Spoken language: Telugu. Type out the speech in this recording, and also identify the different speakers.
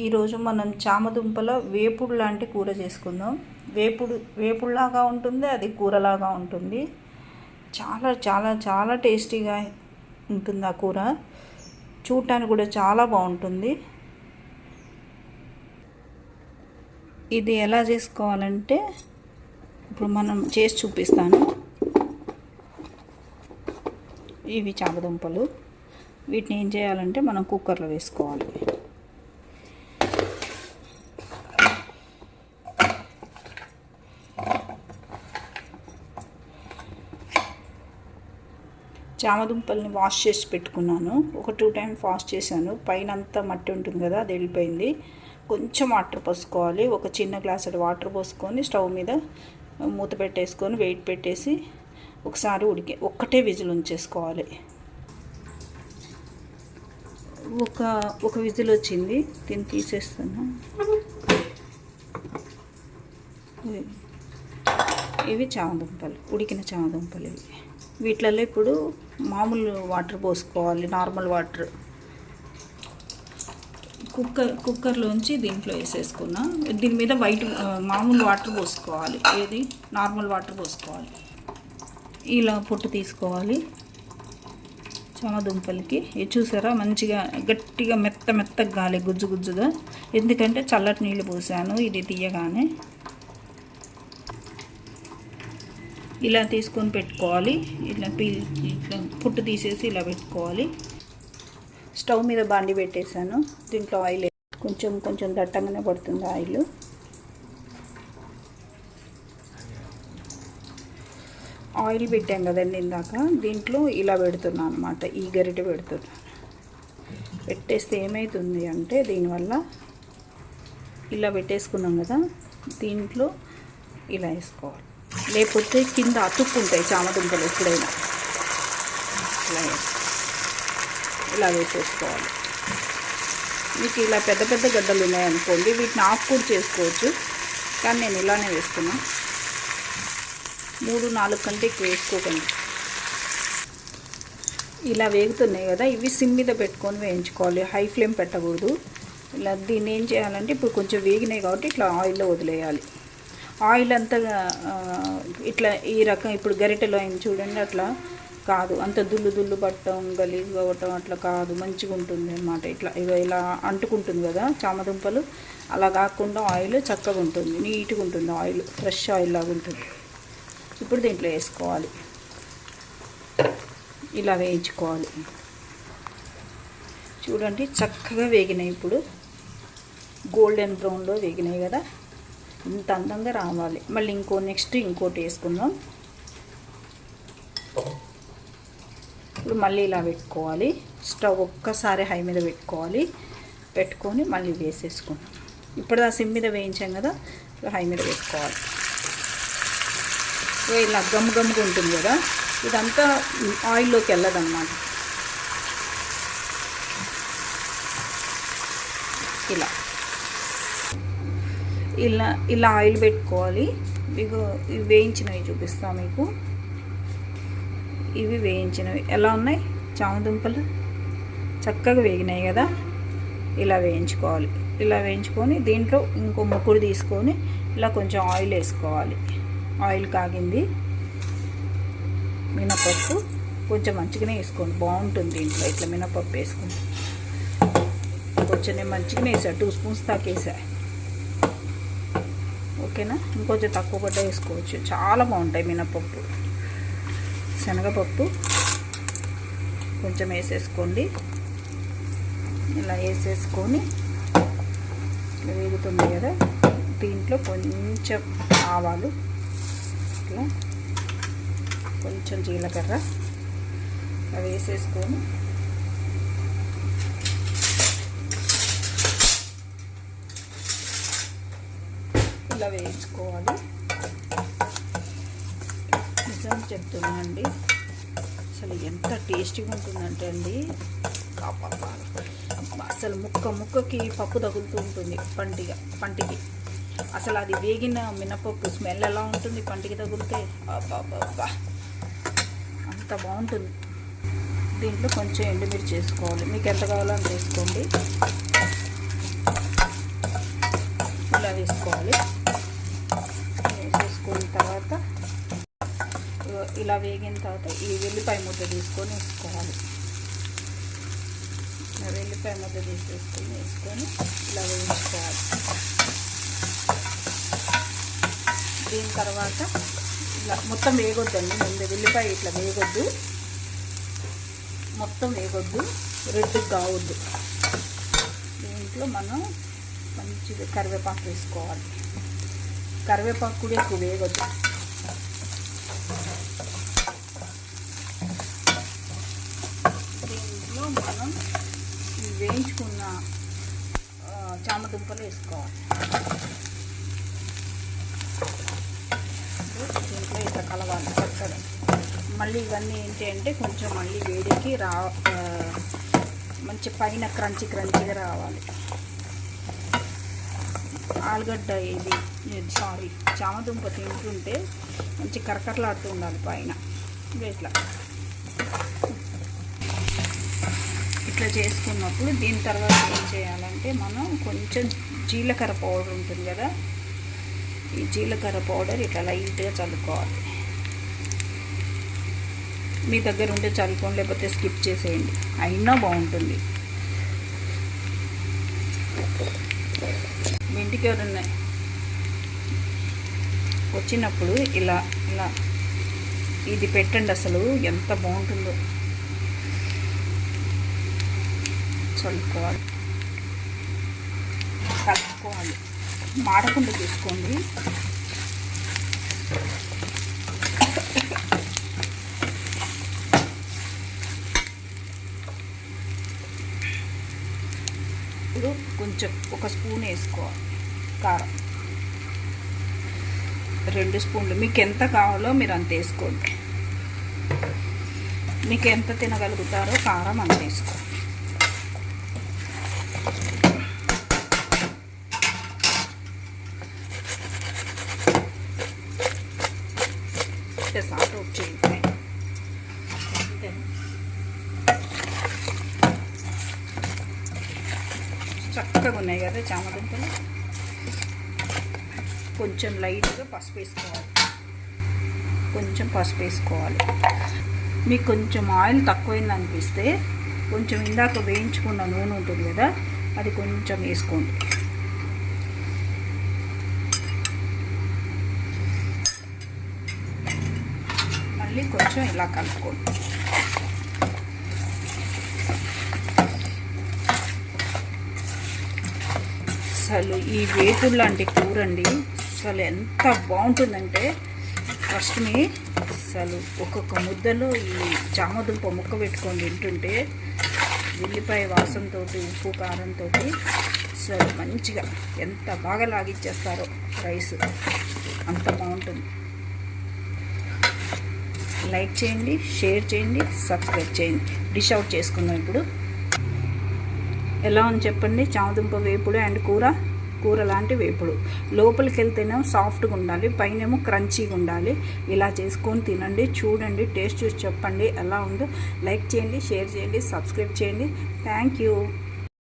Speaker 1: ఈరోజు మనం చామదుంపల వేపుడు లాంటి కూర చేసుకుందాం. వేపుడు వేపుడులాగా ఉంటుంది అది కూరలాగా ఉంటుంది. చాలా చాలా చాలా టేస్టీగా ఉంటుంది ఆ కూర. చూడటానికి కూడా చాలా బాగుంటుంది. ఇది ఎలా చేసుకోవాలంటే ఇప్పుడు మనం చేసి చూపిస్తాను. ఇవి చామదుంపలు. వీటిని ఏం చేయాలంటే మనం కుక్కర్లో వేసుకోవాలి. చామదుంపల్ని వాష్ చేసి పెట్టుకున్నాను. ఒక టూ టైం వాష్ చేశాను. పైన అంతా మట్టి ఉంటుంది కదా అది వెళ్ళిపోయింది. కొంచెం వాటర్ పోసుకోవాలి. ఒక చిన్న గ్లాస్ వాటర్ పోసుకొని స్టవ్ మీద మూత పెట్టేసుకొని వెయిట్ పెట్టేసి ఒకసారి ఉడికే ఒక్కటే విజిల్ ఉంచేసుకోవాలి. ఒక ఒక విజిల్ వచ్చింది. దీన్ని తీసేస్తున్నా. ఇవి- చామదుంపలు ఉడికిన చామదుంపలు ఇవి. వీటిలలో ఇప్పుడు మామూలు వాటర్ పోసుకోవాలి నార్మల్ వాటర్. కుక్కర్ కుక్కర్లోంచి దీంట్లో వేసేసుకున్నా. దీని మీద వైట్ మామూలు వాటర్ పోసుకోవాలి. ఏది? నార్మల్ వాటర్ పోసుకోవాలి. ఇలా పొట్టు తీసుకోవాలి చామదుంపలకి. ఇది చూసారా? మంచిగా గట్టిగా మెత్త మెత్తగా గాలి గుజ్జు గుజ్జుగా. ఎందుకంటే చల్లటి నీళ్ళు పోసాను ఇది తీయగానే. ఇలా తీసుకొని పెట్టుకోవాలి. ఇట్లా పీ ఇట్లా పుట్టు తీసేసి ఇలా పెట్టుకోవాలి. స్టవ్ మీద బాండి పెట్టేశాను. దీంట్లో ఆయిల్ కొంచెం కొంచెం దట్టంగానే పడుతుంది ఆయిల్. ఆయిల్ పెట్టాం కదండి ఇందాక. దీంట్లో ఇలా పెడుతున్నాను అనమాట ఈ గరిటె పెడుతున్నాను పెట్టేస్తే ఏమవుతుంది అంటే దీనివల్ల ఇలా పెట్టేసుకున్నాం కదా. దీంట్లో ఇలా వేసుకోవాలి. లేకపోతే కింద అతుక్కుంటాయి చామదుంపలు ఎప్పుడైనా. ఇలా ఇలా వేసేసుకోవాలి. మీకు ఇలా పెద్ద పెద్ద గడ్డలు ఉన్నాయనుకోండి వీటిని ఆఫ్ కూడా చేసుకోవచ్చు. కానీ నేను ఇలానే వేస్తున్నా. మూడు నాలుగు కంటే ఎక్కువ వేసుకోకండి. ఇలా వేగుతున్నాయి కదా ఇవి సిమ్ మీద పెట్టుకొని వేయించుకోవాలి. హై ఫ్లేమ్ పెట్టకూడదు. ఇలా దీన్ని ఏం చేయాలంటే ఇప్పుడు కొంచెం వేగినాయి కాబట్టి ఇట్లా ఆయిల్లో వదిలేయాలి. ఆయిల్ అంతా ఇట్లా ఈ రకం ఇప్పుడు గరిటెలో అయింది చూడండి అట్లా కాదు. అంత దుల్లు దుల్లు పట్టడం గలీజ్ అవ్వటం అట్లా కాదు. మంచిగా ఉంటుంది అనమాట ఇట్లా ఇగో ఇలా అంటుకుంటుంది కదా చామదుంపలు. అలా కాకుండా ఆయిల్ చక్కగా ఉంటుంది. నీట్గా ఉంటుంది ఆయిల్. ఫ్రెష్ ఆయిల్ లాగా ఉంటుంది. ఇప్పుడు దీంట్లో వేసుకోవాలి. ఇలా వేయించుకోవాలి. చూడండి చక్కగా వేగినాయి ఇప్పుడు. గోల్డెన్ బ్రౌన్లో వేగినాయి కదా. ఇంత అందంగా రావాలి. మళ్ళీ ఇంకో నెక్స్ట్ ఇంకోటి వేసుకుందాం. ఇప్పుడు మళ్ళీ ఇలా పెట్టుకోవాలి. స్టవ్ ఒక్కసారి హై మీద పెట్టుకోవాలి. పెట్టుకొని మళ్ళీ వేసేసుకుందాం. ఇప్పుడు ఆ సిమ్ మీద వేయించాం కదా హై మీద పెట్టుకోవాలి. ఇలా గమ్ గమ్గా ఉంటుంది కదా ఇదంతా ఆయిల్లోకి వెళ్ళదన్నమాట. ఇలా. ఇలా ఇలా ఆయిల్ పెట్టుకోవాలి. మీకు ఇవి వేయించినవి చూపిస్తా మీకు. ఇవి వేయించినవి. ఎలా ఉన్నాయి? చామదుంపలు చక్కగా వేగినాయి కదా. ఇలా వేయించుకోవాలి. ఇలా వేయించుకొని దీంట్లో ఇంకో ముక్కుడు తీసుకొని ఇలా కొంచెం ఆయిల్ వేసుకోవాలి. ఆయిల్ కాగింది. మినపప్పు కొంచెం మంచిగానే వేసుకోండి. బాగుంటుంది దీంట్లో. ఇట్లా మినపప్పు వేసుకోండి కొంచెం నేను మంచిగానే వేసా. టూ స్పూన్స్ దాకా వేసా. ఓకేనా? ఇంకొంచెం తక్కువ పడ్డ వేసుకోవచ్చు. చాలా బాగుంటాయి మినపప్పు. శనగపప్పు కొంచెం వేసేసుకోండి. ఇలా వేసేసుకొని ఇట్లా వేగుతుంది కదా? దీంట్లో కొంచెం ఆవాలు ఇట్లా కొంచెం జీలకర్ర అవి వేసేసుకొని ఇలా వేయించుకోవాలి. నిజం చెప్తున్నానండి అసలు ఎంత టేస్టీగా ఉంటుందంటే అండి. అసలు ముక్క ముక్కకి పప్పు తగులుతూ ఉంటుంది పంటిగా పంటికి. అసలు అది వేగిన మినపప్పు స్మెల్ ఎలా ఉంటుంది పంటికి తగిలితే? అబ్బా అంత బాగుంటుంది. దీంట్లో కొంచెం ఎండుమిర్చి చేసుకోవాలి మీకు ఎంత కావాలో అంత వేసుకోండి. ఇలా వేసుకోవాలి. వేసేసుకున్న తర్వాత ఇలా వేగిన తర్వాత ఈ వెల్లిపాయ ముద్ద తీసుకొని వేసుకోవాలి. వెల్లిపాయ ముద్ద తీసేసుకొని వేసుకొని ఇలా వేయించుకోవాలి. దీని తర్వాత ఇలా మొత్తం వేగొద్దండి ముందు వెల్లిపాయ ఇట్లా వేగొద్దు. మొత్తం వేగొద్దు రెడ్ కావద్దు దీంట్లో మనం మంచిగా కరివేపాకు వేసుకోవాలి. కరివేపాకు కూడా ఎక్కువ వేగొద్దు దీంట్లో మనం వేయించుకున్న చామ దుంపలు వేసుకోవాలి. దీంట్లో ఇట్లా కలవాలి చక్కగా. మళ్ళీ ఇవన్నీ ఏంటి అంటే కొంచెం మళ్ళీ వేడికి రా మంచి పైన క్రంచి క్రంచిగా రావాలి. ఆలుగడ్డ ఇది సారీ చామదుంప తింటుంటే మంచి కరకరలాడుతూ ఉండాలి పైన. ఇట్లా. ఇట్లా చేసుకున్నప్పుడు దీని తర్వాత ఏం చేయాలంటే మనం కొంచెం జీలకర్ర పౌడర్ ఉంటుంది కదా ఈ జీలకర్ర పౌడర్ ఇట్లా లైట్గా చల్లుకోవాలి. మీ దగ్గర ఉంటే చల్లుకోండి లేకపోతే స్కిప్ చేసేయండి. అయినా బాగుంటుంది. మీ ఇంటికి ఎవరు ఉన్నాయి వచ్చినప్పుడు ఇలా ఇలా ఇది పెట్టండి అసలు ఎంత బాగుంటుందో. చల్లుకోవాలి. కలుపుకోవాలి. మాడకుండా తీసుకోండి ఇప్పుడు కొంచెం ఒక స్పూన్ వేసుకోవాలి. కారం. రెండు స్పూన్లు. మీకు ఎంత కావాలో మీరు అంత వేసుకోండి. మీకు ఎంత తినగలుగుతారో కారం అంత వేసుకోండి. సాల్ట్ వచ్చేయండి చక్కగా ఉన్నాయి కదా చామదుంపలు? కొంచెం లైట్గా పసుపు వేసుకోవాలి. కొంచెం పసుపు వేసుకోవాలి. మీకు కొంచెం ఆయిల్ తక్కువైంది అనిపిస్తే కొంచెం ఇందాక వేయించుకున్న నూనె ఉంటుంది కదా అది కొంచెం వేసుకోండి. మళ్ళీ కొంచెం ఇలా కలుపుకోండి. అసలు ఈ వేపుడు లాంటి కూర అండి. అసలు ఎంత బాగుంటుందంటే ఫస్ట్ మీ అసలు ఒక్కొక్క ముద్దలో ఈ చామదుంప ముక్క పెట్టుకొని తింటుంటే ఉల్లిపాయ వాసనతో ఉప్పు కారంతో అసలు మంచిగా ఎంత బాగా లాగిచ్చేస్తారో రైస్. అంత బాగుంటుంది. లైక్ చేయండి షేర్ చేయండి సబ్స్క్రైబ్ చేయండి. డిష్ అవుట్ చేసుకుందాం ఇప్పుడు. ఎలా ఉంది చెప్పండి? చామదుంప వేపుడు అండ్ కూర కూర లాంటి వేపుడు. లోపలికి వెళ్తేనేమో సాఫ్ట్గా ఉండాలి పైనేమో క్రంచీగా ఉండాలి. ఇలా చేసుకొని తినండి చూడండి టేస్ట్ చూసి చెప్పండి ఎలా ఉందో. లైక్ చేయండి షేర్ చేయండి సబ్స్క్రైబ్ చేయండి. Thank you.